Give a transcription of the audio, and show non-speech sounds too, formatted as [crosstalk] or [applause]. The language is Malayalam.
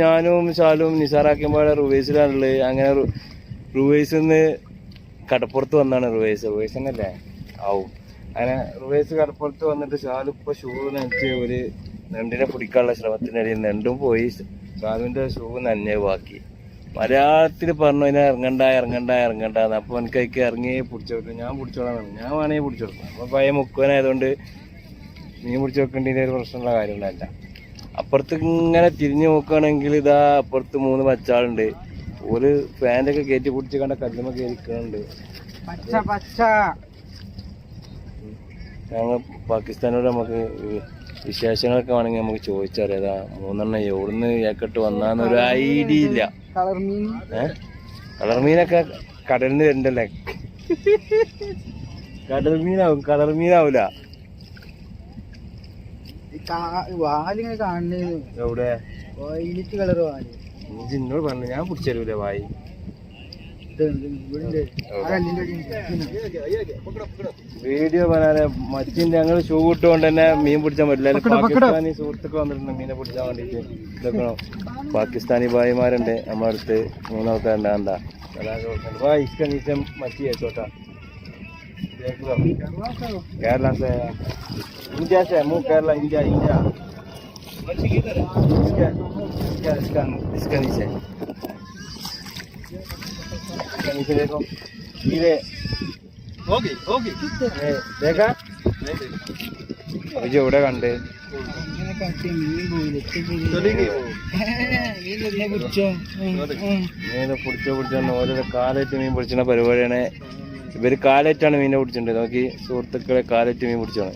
ഞാനും ശാലും നിസാറാക്കുമ്പോൾ റുവേസിലാണുള്ളത്. അങ്ങനെ റുവേസ് നിന്ന് കടപ്പുറത്ത് വന്നാണ് റുവേസ്. റുവേസ് തന്നെയല്ലേ? ആവും അങ്ങനെ റുവേസ് കടപ്പുറത്ത് വന്നിട്ട് ഷാലു ഇപ്പൊ ഷൂ നനച്ച് ഒരു നെണ്ടിനെ പിടിക്കാനുള്ള ശ്രമത്തിനിടയിൽ നെണ്ടും പോയി. ഷാലുവിന്റെ ഷൂ നന്നെ ബാക്കി. മലയാളത്തിൽ പറഞ്ഞു അതിനെ ഇറങ്ങണ്ട ഇറങ്ങണ്ട ഇറങ്ങണ്ട അപ്പോൾ എനിക്ക് അതിക്ക് ഇറങ്ങി പിടിച്ചോട്ടെ ഞാൻ പിടിച്ചോളാം. ഞാൻ വേണമെങ്കിൽ പിടിച്ചോളാം അപ്പൊ പഴയ മുക്കുവനായതുകൊണ്ട് മീൻ പിടിച്ചു വെക്കേണ്ടതിന്റെ ഒരു പ്രശ്നമുള്ള കാര്യങ്ങളല്ല അപ്പുറത്ത് ഇങ്ങനെ തിരിഞ്ഞു നോക്കുകയാണെങ്കിൽ ഇതാ അപ്പുറത്ത് മൂന്ന് പച്ചാളുണ്ട്. ഒരു ഫാന്റെ ഒക്കെ കയറ്റി പിടിച്ച് കണ്ട കല്ലുമ കയറിക്കുന്നുണ്ട് ഞങ്ങൾ പാകിസ്ഥാനോട് നമുക്ക് വിശേഷങ്ങളൊക്കെ വേണമെങ്കിൽ നമുക്ക് ചോദിച്ചറിയാം. അതാ മൂന്നെണ്ണം എവിടുന്ന് ഏക്കട്ട് വന്നാന്നൊരു ഐഡിയ ഇല്ല. ഏഹ് കളർ മീനൊക്കെ കടലിന് വരണ്ടല്ലേ? [laughs] കടൽ മീനാവും കളർ മീനാവൂല. വാലിങ്ങനെ കാണുന്നത് എവിടെ? വൈലറ്റ് കളർ വാൽ. ഇജ്ജ് എന്നോട് പറഞ്ഞു ഞാൻ പിടിച്ചരൂല വായി. വീഡിയോ പറഞ്ഞാൽ മച്ചിന്റെ ഞങ്ങൾ ഷൂ ഇട്ടുകൊണ്ട് തന്നെ മീൻ പിടിച്ചാൽ പറ്റില്ല. പാകിസ്ഥാനി സുഹൃത്തുക്കൾ വന്നിട്ടുണ്ട് മീനെ പിടിച്ചാൻ വേണ്ടിട്ട്. ഇതൊക്കെ പാകിസ്ഥാനി ഭായിമാരുണ്ട് നമ്മുടെ അടുത്ത് മൂന്നാൾക്കാരുണ്ട് എന്താ വാ ഇഷ്ടം നീച്ച മച്ചി വെച്ചോട്ടാ കേരള से इंडिया से मुंह केरला इंडिया इंडिया इसका इसका इसका इसका नीचे इसका नीचे देखो हीरे होगी होगी ഏ, देखा വിജയ് എവിടെ കണ്ട് ഇങ്ങനെ കാട്ടി മീൻ പോയില്ല തൊലിക്ക് മീൻ തന്നെ പിടിച്ചോ ഉം, ഉം. മീനെ പിടിച്ചോ പിടിച്ചോ ഓരോ കാലായിട്ട് മീൻ പിടിച്ചുന്ന പരിപാടിയാണ് ഇവർ കാലേറ്റാണ് മീനെ പിടിച്ചിട്ടുണ്ട് നോക്കി സുഹൃത്തുക്കളെ കാലറ്റ് മീൻ പിടിച്ചാണ്